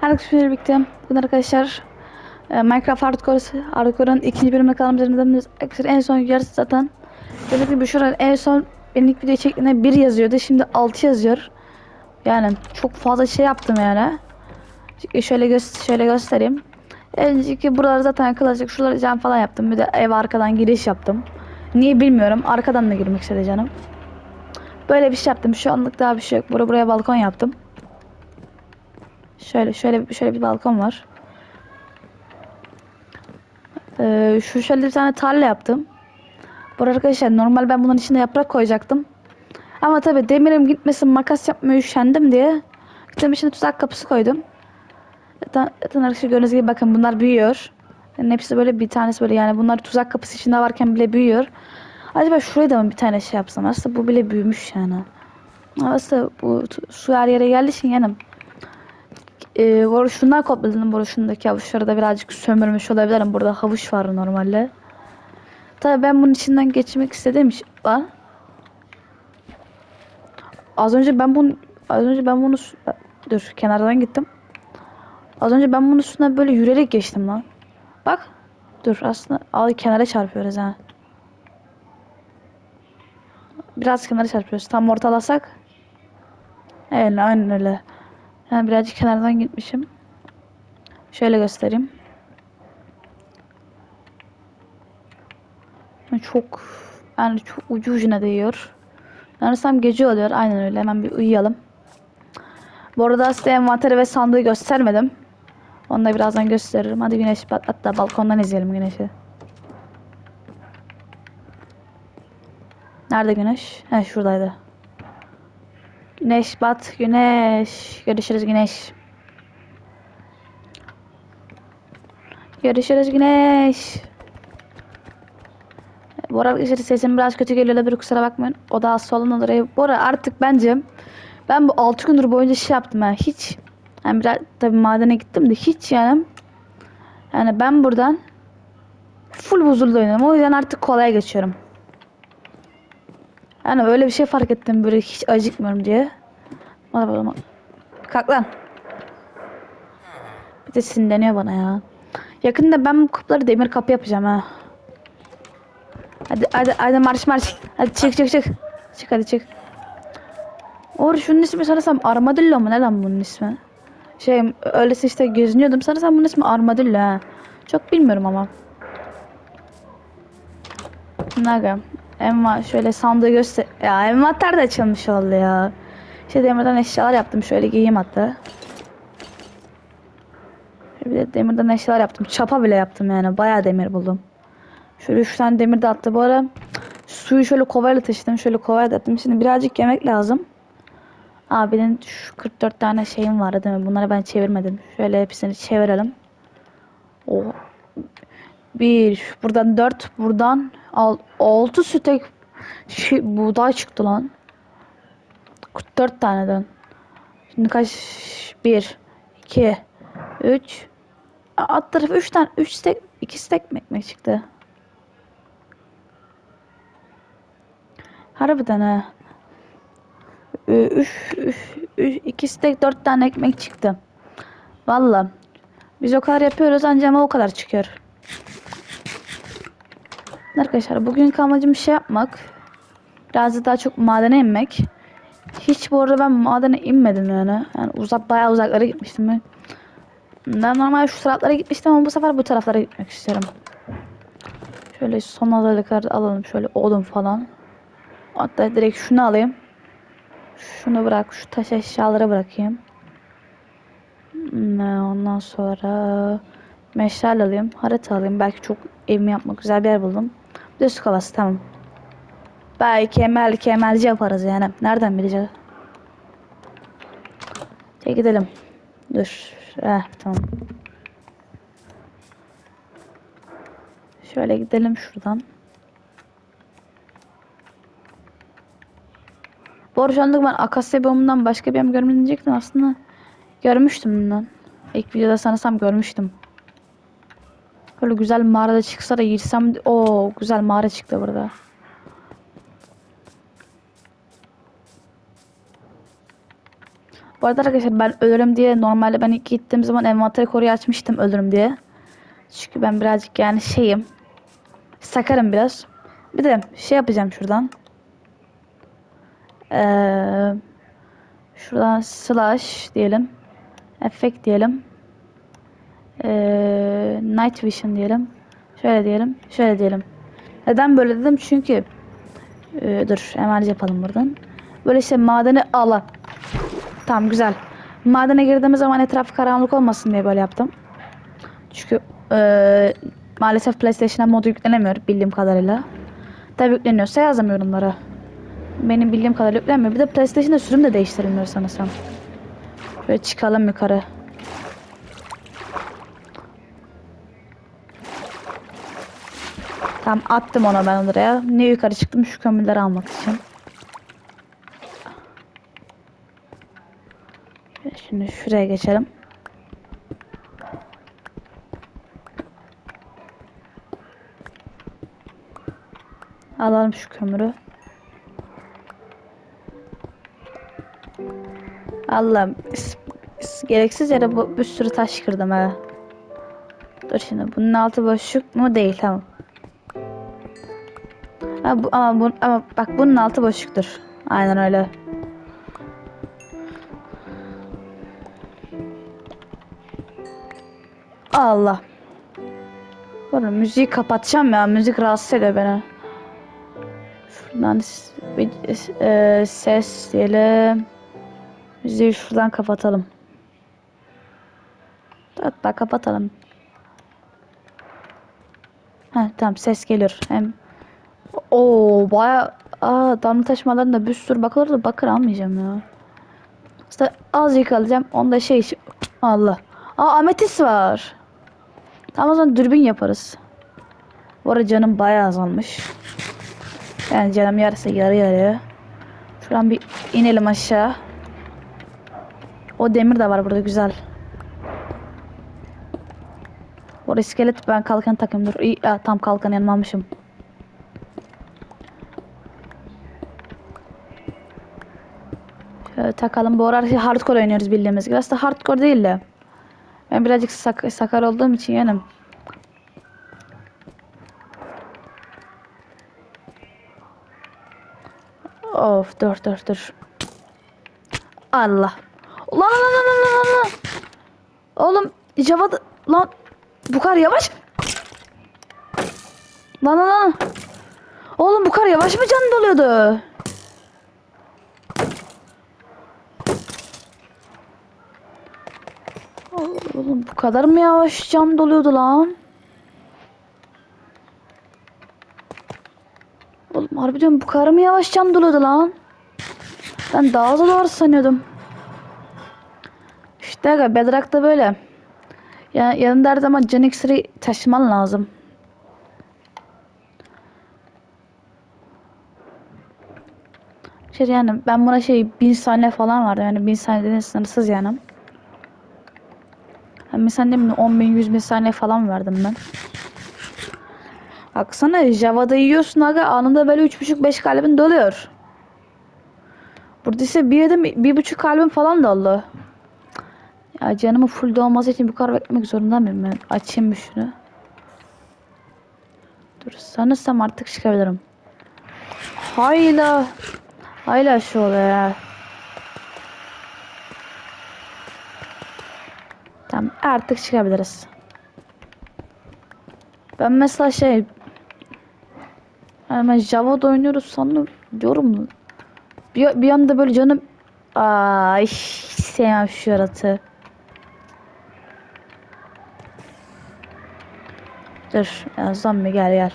Herkese birlikte bugün arkadaşlar e, Minecraft Hardcore Hardcore'un ikinci bölümüne kanalımızda arkadaşlar en son yarısı zaten. Dediğim gibi şurada en son benim ilk video çektiğinde 1 yazıyordu şimdi 6 yazıyor. Yani çok fazla şey yaptım yani. Çünkü şöyle gö şöyle göstereyim. Önceki buraları zaten klasik şuraları cam falan yaptım. Bir de ev arkadan giriş yaptım. Niye bilmiyorum arkadan da girmek istedi canım. Böyle bir şey yaptım. Şu anlık daha bir şey yok. Buraya, buraya balkon yaptım Şöyle şöyle şöyle bir balkon var. Ee, şu şöyle bir tane tarla yaptım. Bu arkadaşlar normal ben bunun içine yaprak koyacaktım. Ama tabi demirim gitmesin makas yapmaya üşendim diye. Gittim içine tuzak kapısı koydum. Zaten, arkadaşlar gördüğünüz gibi bakın bunlar büyüyor. Yani hepsi böyle bir tanesi böyle yani bunlar tuzak kapısı içinde varken bile büyüyor. Acaba şuraya da mı bir tane şey yapsam? Aslında bu bile büyümüş yani. Aslında bu su her yere geldiği için yani e, boruşundan kopladım. Boruşundaki havuçları da birazcık sömürmüş olabilirim. Burada havuç var normalde. Tabii ben bunun içinden geçmek istediğim için lan. Az önce ben bunu az önce ben bunu dur kenardan gittim. Az önce ben bunun üstünden böyle yürüyerek geçtim lan. Bak. Dur aslında al kenara çarpıyoruz ha. Biraz kenara çarpıyoruz. Tam ortalasak. Evet aynen öyle. Yani birazcık kenardan gitmişim. Şöyle göstereyim. Çok yani çok ucu ucuna değiyor. Sanırsam gece oluyor. Aynen öyle. Hemen bir uyuyalım. Bu arada size envanteri ve sandığı göstermedim. Onu da birazdan gösteririm. Hadi güneş hatta balkondan izleyelim güneşi. Nerede güneş? He şuradaydı. Güneş bat güneş. Görüşürüz güneş. Görüşürüz güneş. Bu arada işte sesim biraz kötü geliyor olabilir kusura bakmayın. O da az olan olur. Bu arada artık bence ben bu 6 gündür boyunca şey yaptım yani hiç yani biraz tabii madene gittim de hiç yani yani ben buradan full buzulda oynadım. O yüzden artık kolay geçiyorum. Yani öyle bir şey fark ettim böyle hiç acıkmıyorum diye. Bana bana Kalk lan. Bir de sinirleniyor bana ya. Yakında ben bu kapıları demir kapı yapacağım ha. Hadi hadi hadi marş marş. Hadi çık çık çık. Çık hadi çık. Or şunun ismi sanırsam Armadillo mu ne lan bunun ismi? Şey öylesi işte geziniyordum sanırsam bunun ismi Armadillo ha. Çok bilmiyorum ama. Naga. Emma şöyle sandığı göster. Ya envanter de açılmış oldu ya. İşte demirden eşyalar yaptım. Şöyle giyeyim hatta. Bir de demirden eşyalar yaptım. Çapa bile yaptım yani. Bayağı demir buldum. Şöyle üç tane demir de attı. Bu ara suyu şöyle kovayla taşıdım. Şöyle kovayla attım. Şimdi birazcık yemek lazım. Abinin şu 44 tane şeyim vardı değil mi? Bunları ben çevirmedim. Şöyle hepsini çevirelim. O bir buradan dört buradan al, altı sütek şey, buğday çıktı lan. 44 taneden. Şimdi kaç? 1 2 3 Alt tarafı 3 tane 3 stek 2 stek mi ekmek çıktı? Harbiden ha. 3 3 2 stek 4 tane ekmek çıktı. Valla. Biz o kadar yapıyoruz ancak o kadar çıkıyor. Arkadaşlar bugünkü amacım şey yapmak. Biraz daha çok madene inmek. Hiç bu arada ben madene inmedim yani. Yani uzak bayağı uzaklara gitmiştim ben. Ben normal şu taraflara gitmiştim ama bu sefer bu taraflara gitmek istiyorum. Şöyle son hazırlıkları alalım. Şöyle odun falan. Hatta direkt şunu alayım. Şunu bırak. Şu taş eşyaları bırakayım. Ondan sonra meşale alayım. Harita alayım. Belki çok evimi yapmak güzel bir yer buldum. Su kovası tamam. Belki emel kemelci yaparız yani. Nereden bileceğiz? Çek gidelim. Dur. Eh, tamam. Şöyle gidelim şuradan. Bu arada ben Akasya bombundan başka bir yem görmedim diyecektim aslında. Görmüştüm bundan. İlk videoda sanırsam görmüştüm. Böyle güzel mağarada çıksa da girsem. o güzel mağara çıktı burada. Bu arada arkadaşlar ben ölürüm diye normalde ben ilk gittiğim zaman envanteri koruyu açmıştım ölürüm diye. Çünkü ben birazcık yani şeyim. Sakarım biraz. Bir de şey yapacağım şuradan. Ee, şuradan slash diyelim. Effect diyelim. Ee, night vision diyelim. Şöyle diyelim. Şöyle diyelim. Neden böyle dedim? Çünkü ee, dur hemen yapalım buradan. Böyle işte madeni ala. Tamam güzel. Madene girdiğimiz zaman etraf karanlık olmasın diye böyle yaptım. Çünkü ee, maalesef PlayStation'a modu yüklenemiyor bildiğim kadarıyla. Tabi yükleniyorsa yazın yorumlara. Benim bildiğim kadarıyla yüklenmiyor. Bir de PlayStation'da sürüm de değiştirilmiyor sanırsam. Şöyle çıkalım yukarı. Tamam attım ona ben oraya. Niye yukarı çıktım? Şu kömürleri almak için. Şimdi şuraya geçelim. Alalım şu kömürü. Allah'ım gereksiz yere bu bir sürü taş kırdım ha. Dur şimdi bunun altı boşluk mu değil tamam. Ha, bu, ama, bu, ama bak bunun altı boşluktur. Aynen öyle. Allah. Sonra müziği kapatacağım ya. Müzik rahatsız ediyor beni. Şuradan bir e, ses diyelim. Müziği şuradan kapatalım. Hatta kapatalım. Ha tamam ses geliyor. Hem o baya aa damla taşmalarında bir sürü bakılır da bakır almayacağım ya. İşte azıcık alacağım. Onda şey Allah. Aa ametis var. Tamam o zaman dürbün yaparız. Bu arada canım bayağı azalmış. Yani canım yarısı yarı yarıya. Şuradan bir inelim aşağı. O demir de var burada güzel. Orada iskelet ben kalkan takayım dur. İyi, ya, tam kalkan yanıma almışım. Şöyle takalım. Bu arada hardcore oynuyoruz bildiğimiz gibi. Aslında hardcore değil de. Ben birazcık sak sakar olduğum için yanım. Of dur dur dur. Allah. Lan lan lan lan lan lan. Oğlum Java lan bu kadar yavaş. Lan lan lan. Oğlum bu kadar yavaş mı can doluyordu? Oğlum bu kadar mı yavaş can doluyordu lan? Oğlum harbiden bu kadar mı yavaş can doluyordu lan? Ben daha hızlı doğru sanıyordum. İşte aga Bedrock'ta böyle. Ya yanında her zaman can iksiri taşıman lazım. Şey yani ben buna şey bin saniye falan vardı yani bin saniyeden sınırsız yani. Yani mesela ne bileyim 10 bin 100 bin saniye falan verdim ben. Baksana Java'da yiyorsun aga anında böyle 3.5-5 kalbin doluyor. Burada ise bir yedim bir buçuk kalbim falan doldu. Ya canımı full dolması için bu kadar beklemek zorunda mıyım ben? Açayım bir şunu. Dur sanırsam artık çıkabilirim. Hayla. Hayla şu oluyor ya. Tamam artık çıkabiliriz. Ben mesela şey yani ben Java'da oynuyoruz sandım diyorum. Bir, bir anda böyle canım ay sevmem şu yaratığı. Dur ya zombi gel gel.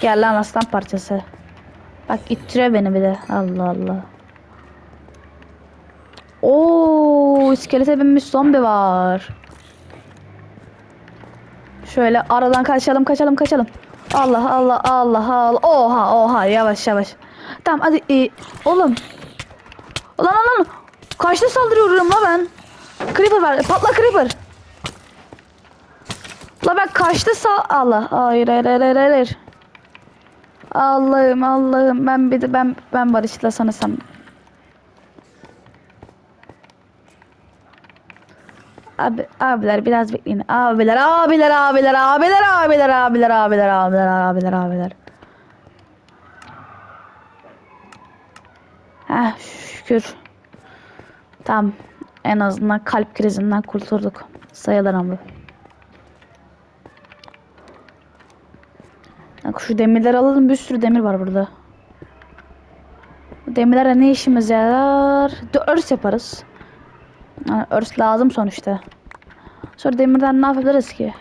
Gel lan aslan parçası. Bak ittiriyor beni bir de. Allah Allah. Oo, iskelete binmiş zombi var. Şöyle aradan kaçalım, kaçalım, kaçalım. Allah Allah Allah Allah. Oha oha yavaş yavaş. Tamam hadi e, oğlum. Lan lan lan. Kaçta saldırıyorum la ben? Creeper var. Patla Creeper. La ben kaçta sal... Allah. Hayır hayır hayır hayır. hayır. Allah'ım Allah'ım ben bir de ben ben barışla sanırsam Abi, abiler biraz bekleyin. Abiler, abiler, abiler, abiler, abiler, abiler, abiler, abiler, abiler, abiler. Heh, şükür. Tamam. En azından kalp krizinden kurtulduk. Sayılır ama. Bak şu demirleri alalım. Bir sürü demir var burada. Bu demirlere ne işimiz yarar? Örs yaparız. Yani örs lazım sonuçta. Sonra demirden ne yapabiliriz ki?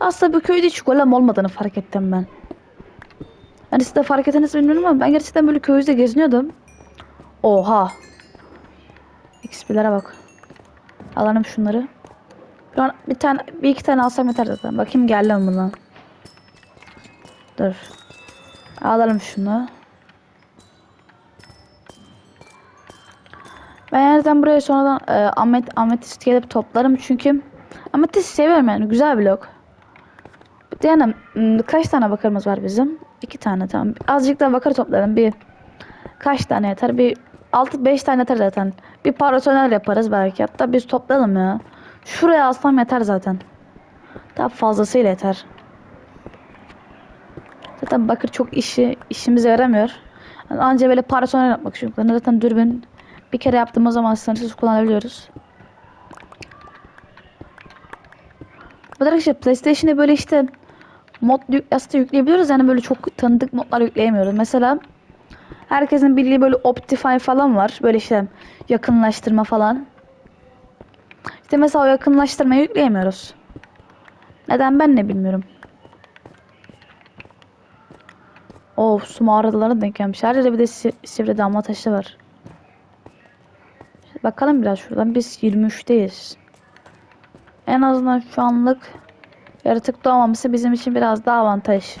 Aslında bu köyde hiç golem olmadığını fark ettim ben. Yani siz de fark ettiniz bilmiyorum ama ben gerçekten böyle köyde geziniyordum. Oha. XP'lere bak. Alalım şunları. Şu an bir tane, bir iki tane alsam yeter zaten. Bakayım geldi mi bundan. Dur. Alalım şunu. Ben nereden buraya sonradan e, amet, ametist gelip toplarım çünkü ametist seviyorum yani güzel blok. Yani m, kaç tane bakarımız var bizim? İki tane tamam. Azıcık da bakır toplayalım. Bir kaç tane yeter? Bir 6-5 tane yeter zaten. Bir parasonel yaparız belki. Hatta biz toplayalım ya. Şuraya alsam yeter zaten. Daha fazlasıyla yeter. Zaten bakır çok işi işimize yaramıyor. Yani anca böyle parasonel yapmak çünkü. Zaten dürbün bir kere yaptığımız zaman sınırsız kullanabiliyoruz. Bu da arkadaşlar PlayStation'e böyle işte mod aslında yükleyebiliyoruz. Yani böyle çok tanıdık modlar yükleyemiyoruz. Mesela herkesin bildiği böyle Optifine falan var. Böyle işte yakınlaştırma falan. İşte mesela o yakınlaştırmayı yükleyemiyoruz. Neden ben ne bilmiyorum. Of su mağaralarına denk gelmiş. Her yerde bir de si sivri damla taşı var. Bakalım biraz şuradan. Biz 23'teyiz. En azından şu anlık yaratık doğmaması bizim için biraz daha avantaj.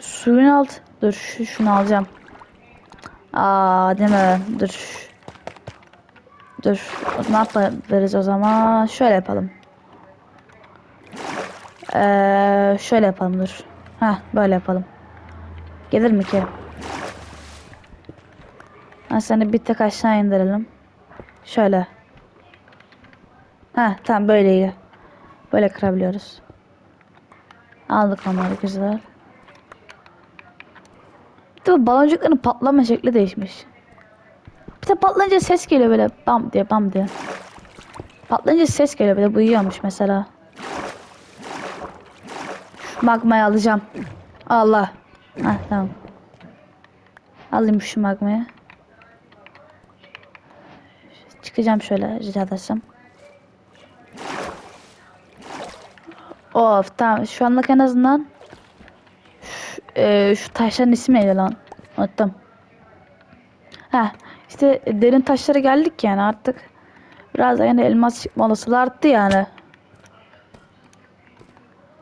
Suyun alt. Dur şu, şunu alacağım. Aa mi? Dur. Dur. Ne yapabiliriz o zaman? Şöyle yapalım. Ee, şöyle yapalım dur. Heh böyle yapalım. Gelir mi ki? Ha seni bir tek aşağı indirelim. Şöyle. Ha tamam böyle iyi. Böyle kırabiliyoruz. Aldık onları güzel. Bu baloncukların patlama şekli değişmiş. Bir de patlayınca ses geliyor böyle bam diye bam diye. Patlayınca ses geliyor böyle olmuş mesela. Şu magmayı alacağım. Allah. Ha tamam. Alayım şu magmayı. Çıkacağım şöyle rica. Of tamam şu anlık en azından şu, e, şu taşların ismi neydi lan? Unuttum. Ha işte derin taşlara geldik yani artık biraz yani elmas çıkma olasılığı arttı yani.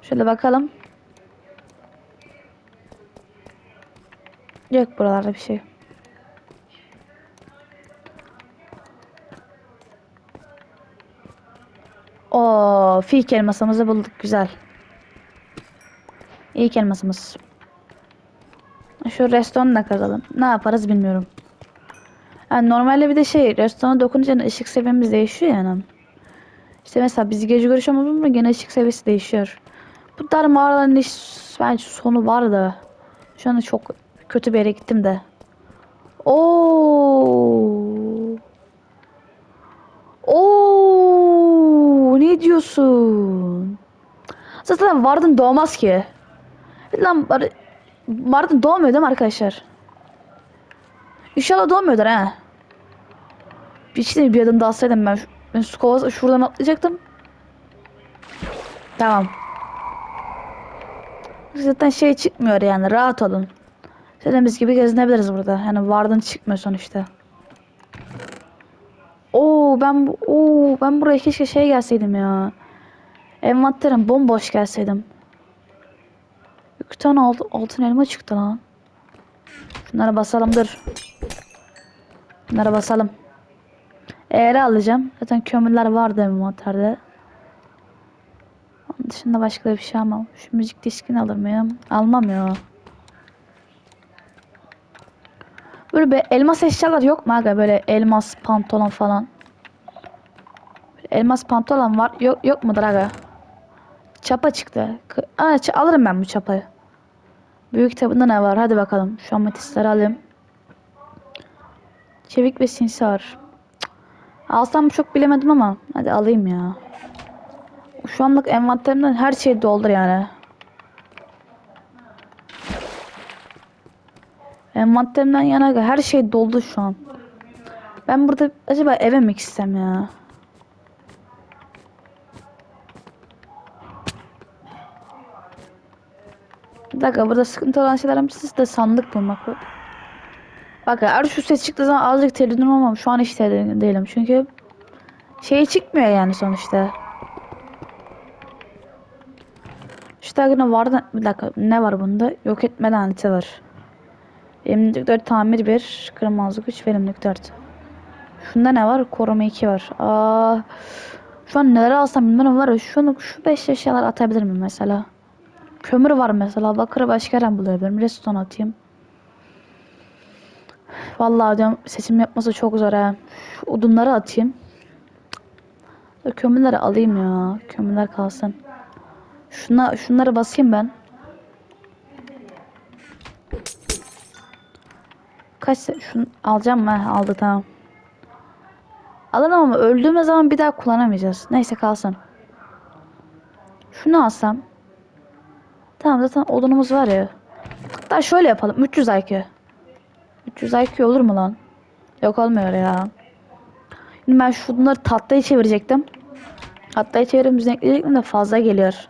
Şöyle bakalım. Yok buralarda bir şey. O fik elmasımızı bulduk güzel. İlk elmasımız. Şu restoranı da kazalım. Ne yaparız bilmiyorum. Yani normalde bir de şey restorana dokununca ışık seviyemiz değişiyor yani. İşte mesela biz gece görüş mı gene ışık seviyesi değişiyor. Bu dar mağaraların iş bence sonu var da. Şu anda çok kötü bir yere gittim de. Oo. Oo, ne diyorsun? Zaten Vardın doğmaz ki. Lan var- Vardın doğmuyor değil mi arkadaşlar? İnşallah doğmuyordur ha. Bir şey bir adım daha alsaydım ben. Ben su kovası şuradan atlayacaktım. Tamam. Zaten şey çıkmıyor yani rahat olun. Dediğimiz gibi gezinebiliriz burada. Yani Vardın çıkmıyor sonuçta. Oo ben oo ben buraya keşke şey gelseydim ya. Envanterim bomboş gelseydim. İki tane alt, altın elma çıktı lan. Şunlara basalım dur. Şunlara basalım. Eğri alacağım. Zaten kömürler vardı envanterde. Onun dışında başka bir şey almam. Şu müzik diskini alır mıyım? Almam ya. Böyle bir elmas eşyalar yok mu aga? Böyle elmas pantolon falan. Elmas pantolon var. Yok yok mudur aga? Çapa çıktı. Aa, alırım ben bu çapayı. Büyük kitabında ne var? Hadi bakalım. Şu ametistleri alayım. Çevik ve sinsi var. Alsam çok bilemedim ama. Hadi alayım ya. Şu anlık envanterimden her şey doldur yani. Envanterimden yana her şey doldu şu an. Ben burada acaba eve mi gitsem ya? Bir dakika burada sıkıntı olan şeylerden birisi de sandık bulmak. Bak eğer şu ses çıktığı zaman azıcık tedirgin olmam. Şu an hiç tedirgin değilim. Çünkü şey çıkmıyor yani sonuçta. İşte yine vardı. Bir dakika ne var bunda? Yok etme laneti var. Verimlilik 4 tamir 1. Kırmızı güç verimlilik 4. Şunda ne var? Koruma 2 var. Aa, şu an neler alsam bilmiyorum var. Şunu, şu 5 eşyalar atabilir miyim mesela? Kömür var mesela. Bakırı başka yerden bulabilirim. Redstone atayım. Vallahi diyorum seçim yapması çok zor ha. Şu odunları atayım. Kömürleri alayım ya. Kömürler kalsın. Şuna, şunları basayım ben. Kaç şunu alacağım mı? Aldı tamam. Alırım ama öldüğümüz zaman bir daha kullanamayacağız. Neyse kalsın. Şunu alsam. Tamam zaten odunumuz var ya. Hatta şöyle yapalım. 300 IQ. 300 IQ olur mu lan? Yok olmuyor ya. Şimdi ben şunları tahtaya çevirecektim. Tahtaya çevirip üzerine ekleyecektim de fazla geliyor.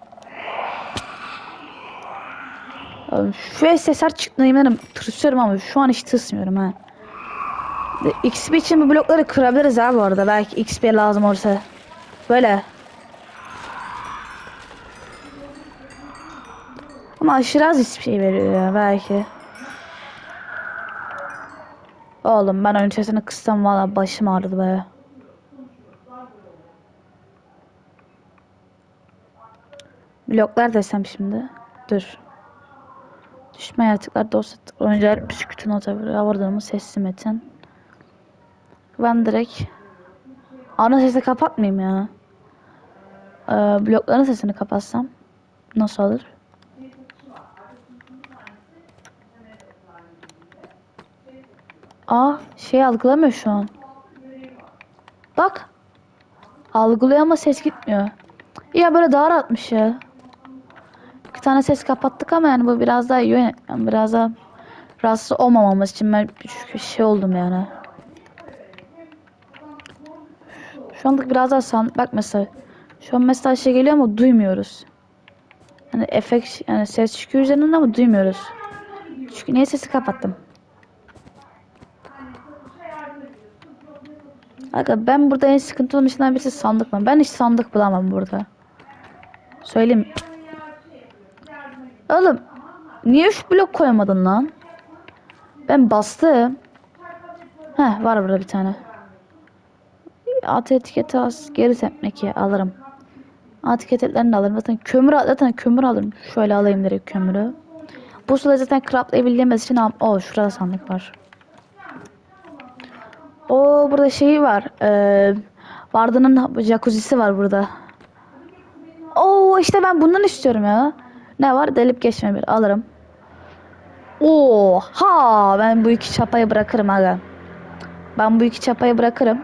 Şu SSR çıktığına eminim tırsıyorum ama şu an hiç tırsmıyorum ha. XP için bu blokları kırabiliriz ha bu arada. Belki XP lazım olursa. Böyle. Ama aşırı az XP veriyor ya belki. Oğlum ben oyun sesini kıssam valla başım ağrıdı baya. Bloklar desem şimdi. Dur. Düşme yaratıklar dosya oyuncular püskürtün atabilir. Avardığımı teslim etin. Ben direkt ana sesi kapatmayayım ya. Ee, blokların sesini kapatsam nasıl olur? Aa şey algılamıyor şu an. Bak. Algılıyor ama ses gitmiyor. Ya böyle daha rahatmış ya. Tane ses kapattık ama yani bu biraz daha iyi. Yani biraz daha rahatsız olmamamız için ben şey oldum yani. Şu anlık biraz daha san bak mesela şu an mesela şey geliyor ama duymuyoruz. Yani efekt yani ses çıkıyor üzerinden ama duymuyoruz. Çünkü niye sesi kapattım? Aga ben burada en sıkıntı olan şeylerden birisi sandık mı? Ben hiç sandık bulamam burada. Söyleyeyim. Oğlum niye şu blok koyamadın lan? Ben bastım. Heh var burada bir tane. At etiketi az geri tepmek alırım. At etiketlerini alırım. Zaten kömür zaten kömür alırım. Şöyle alayım direkt kömürü. Bu suları zaten craftlayabildiğimiz için al. Oo şurada sandık var. O burada şeyi var. Ee, Varda'nın jacuzzi'si var burada. Oo işte ben bundan istiyorum ya. Ne var? Delip geçme bir alırım. Oha ben bu iki çapayı bırakırım aga. Ben bu iki çapayı bırakırım.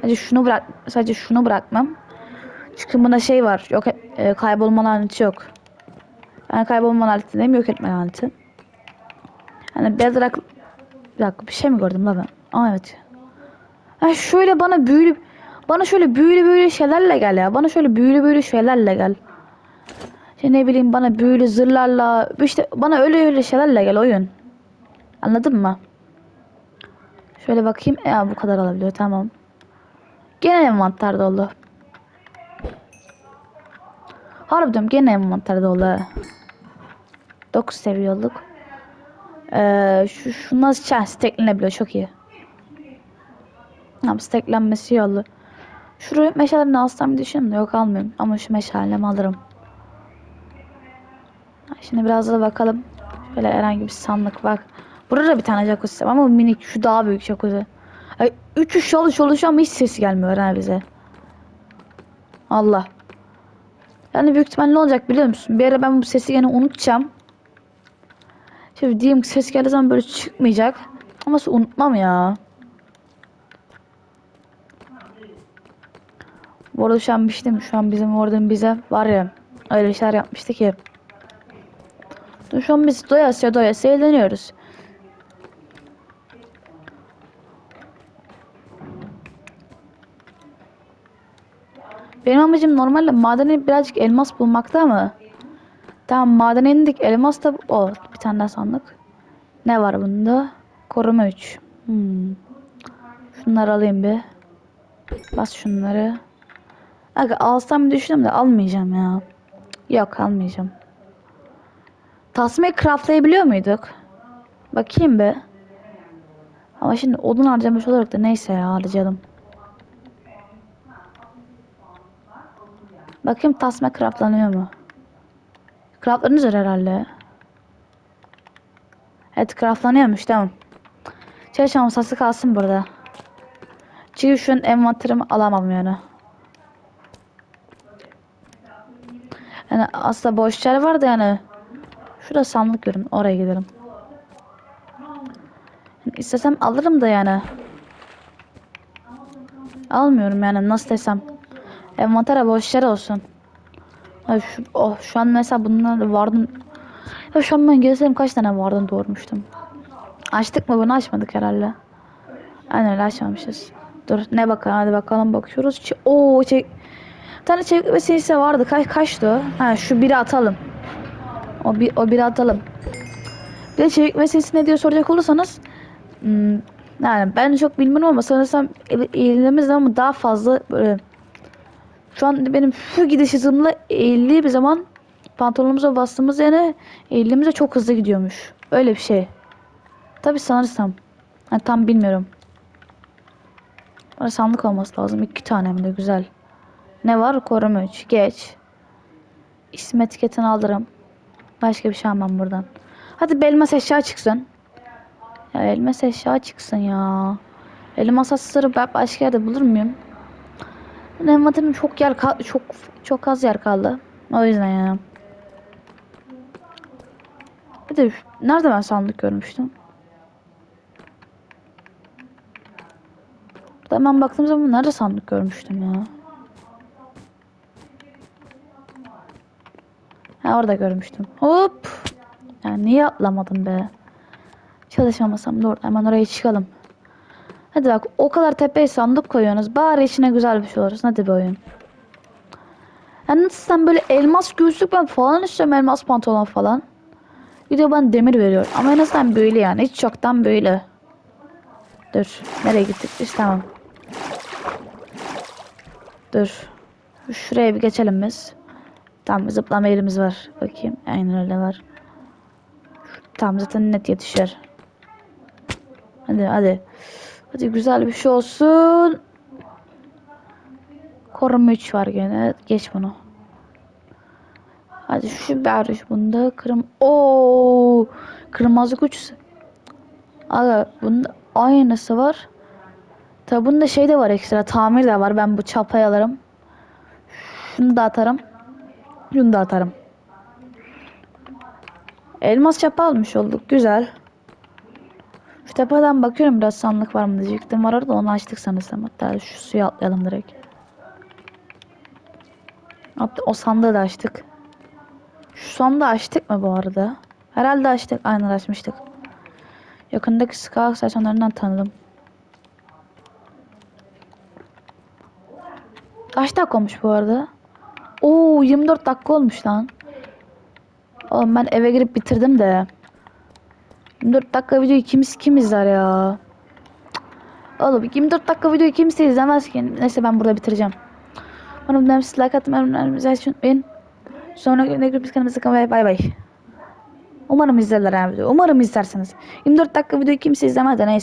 Sadece şunu bırak sadece şunu bırakmam. Çünkü bunda şey var. Yok e, kaybolma laneti yok. Yani kaybolma laneti değil mi? Yok etme laneti. Hani bedrock bir dakika bir şey mi gördüm la ben? Aa evet. Ha şöyle bana büyülü bana şöyle büyülü büyülü şeylerle gel ya. Bana şöyle büyülü büyülü şeylerle gel. İşte ne bileyim bana büyülü zırlarla işte bana öyle öyle şeylerle gel oyun. Anladın mı? Şöyle bakayım. Ya bu kadar alabiliyor tamam. Gene envanter dolu. Harbiden gene envanter dolu. 9 seviye olduk. Ee, şu şunlar şey, stacklenebiliyor çok iyi. Tamam stacklenmesi iyi oldu. Şuraya meşalelerini alsam düşündüm de yok almayayım. Ama şu meşalemi alırım. Şimdi biraz da bakalım. Şöyle herhangi bir sandık bak. Burada bir tane jacuzzi ama minik şu daha büyük jacuzzi. Ay, üçü çalış çalışıyor ama hiç ses gelmiyor ha bize. Allah. Yani büyük ihtimal ne olacak biliyor musun? Bir ara ben bu sesi yine unutacağım. Şimdi diyeyim ki ses geldiği zaman böyle çıkmayacak. Ama unutmam ya. Bu arada şu an bir şey diyeyim mi? Şu an bizim oradan bize var ya öyle şeyler yapmıştı ki. Şu an biz doyasıya doyasıya eğleniyoruz. Benim amacım normalde madeni birazcık elmas bulmakta ama Tamam madene indik. Elmas da o. Bir tane daha sandık. Ne var bunda? Koruma 3. Hmm. Şunları alayım bir. Bas şunları. Aga alsam düşündüm de almayacağım ya. Yok almayacağım. Tasmayı craftlayabiliyor muyduk? Bakayım be. Ama şimdi odun harcamış olarak da neyse ya harcayalım. Bakayım tasma craftlanıyor mu? Craftlarınız var herhalde. Evet craftlanıyormuş tamam. Çalışma masası kalsın burada. Çünkü şu an envanterimi alamam yani. Yani aslında boş yer var da yani. Şurada sandık görün. Oraya gidelim. İstesem alırım da yani. Almıyorum yani nasıl desem. Envantere boş yer olsun. Ay şu, oh, şu an mesela bunlar vardım. Ya şu an ben gezsem kaç tane vardım doğurmuştum. Açtık mı bunu açmadık herhalde. Aynen öyle açmamışız. Dur ne bakalım hadi bakalım bakıyoruz. Ç Oo çek. Bir tane çevik vesilesi vardı. Kaç kaçtı? Ha şu biri atalım. O bir o biri atalım. Bir de çevik vesilesi ne diyor soracak olursanız hmm, yani ben çok bilmiyorum ama sanırsam elimizde ama daha fazla böyle şu an benim şu gidiş hızımla eğildiği bir zaman pantolonumuza bastığımız yere eğildiğimizde çok hızlı gidiyormuş. Öyle bir şey. Tabi sanırsam. Yani tam bilmiyorum. Bana sandık olması lazım. İki tane hem de güzel. Ne var? Koruma 3. Geç. İsim etiketini alırım. Başka bir şey almam buradan. Hadi bir elmas eşya çıksın. Ya elmas eşya çıksın ya. Elmas asları ben başka yerde bulur muyum? Envanterim çok yer çok çok az yer kaldı. O yüzden yani. Bir de nerede ben sandık görmüştüm? Hemen baktığım zaman nerede sandık görmüştüm ya? Ha orada görmüştüm. Hop. Yani niye atlamadım be? Çalışmamasam da orada hemen oraya çıkalım. Hadi bak o kadar tepeye sandık koyuyorsunuz. Bari içine güzel bir şey olursun. Hadi bir oyun. Yani nasıl sen böyle elmas gözlük ben falan istiyorum elmas pantolon falan. De ben demir veriyor. Ama en azından böyle yani. Hiç çoktan böyle. Dur. Nereye gittik biz? Tamam. Dur. Şuraya bir geçelim biz. Tamam zıplama yerimiz var. Bakayım. Aynen öyle var. Tamam zaten net yetişir. Hadi hadi. Hadi güzel bir şey olsun. Koruma 3 var gene. Geç bunu. Hadi şu berış bunda kırım. Oo! Kırmızı güç. Aga bunda aynısı var. Tabi bunda şey de var ekstra. Tamir de var. Ben bu çapayı alırım. Şunu da atarım. Şunu da atarım. Elmas çapa almış olduk. Güzel. Şu tepeden bakıyorum biraz sandık var mı diyecektim. Var orada onu açtık sanırsam. Hatta şu suya atlayalım direkt. Hatta o sandığı da açtık. Şu sandığı açtık mı bu arada? Herhalde açtık. Aynen açmıştık. Yakındaki Scar stasyonlarından tanıdım. Kaç dakika olmuş bu arada? Oo 24 dakika olmuş lan. Oğlum ben eve girip bitirdim de. 24 dakika videoyu kim, kim izler ya? Oğlum 24 dakika videoyu kimse izlemez ki. Neyse ben burada bitireceğim. Umarım ben size like atmayı unutmayın. unutmayın. Sonra görüşmek üzere kanalımıza kalın. Bay bay. Umarım izlerler abi. Umarım izlersiniz. 24 dakika videoyu kimse izlemez de neyse.